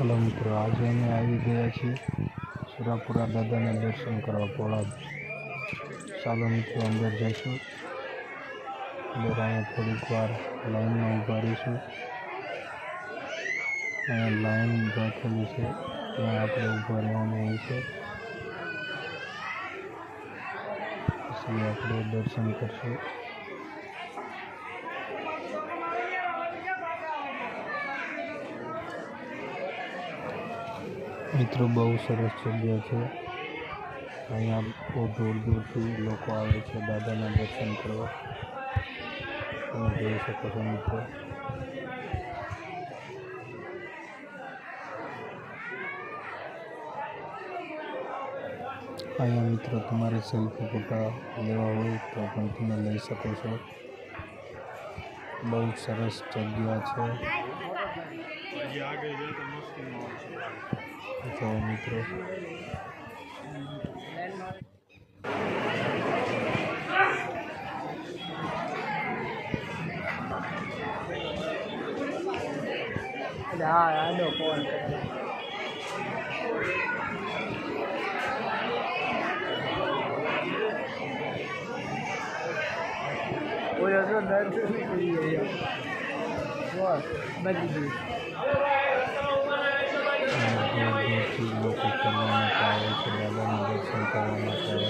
Hello મિત્રો, આજે અમે આવી ગયા છીએ સુરાપુરા દાદાના દર્શન કરવા પોળા. ચાલો મિત્રો, અંદર જઈશું. અંદર અહીંયા થોડીક વાર લાઈનમાં ઊભા રહીશું. અહીંયા લાઈન રાખેલી છે, ત્યાં આપણે ઊભા રહેવાનું હોય છે. પછી આપણે દર્શન કરશું. મિત્રો, બહુ સરસ જગ્યા છે. અહીંયા બહુ દૂર દૂરથી લોકો આવે છે દાદાના દર્શન કરવા. તમે જોઈ શકો છો મિત્રો. અહીંયા મિત્રો, તમારે સેલ્ફી ફોટા લેવા હોય તો પણ તમે લઈ શકો છો. બહુ સરસ જગ્યા છે. જાઓ મિત્રો. હા આડો ફોન ઓય જો દર્દ નીકળી નથી બસ બચી ગયું. માટે આવે છે દાદાના દર્શન કરવામાં આવે આવે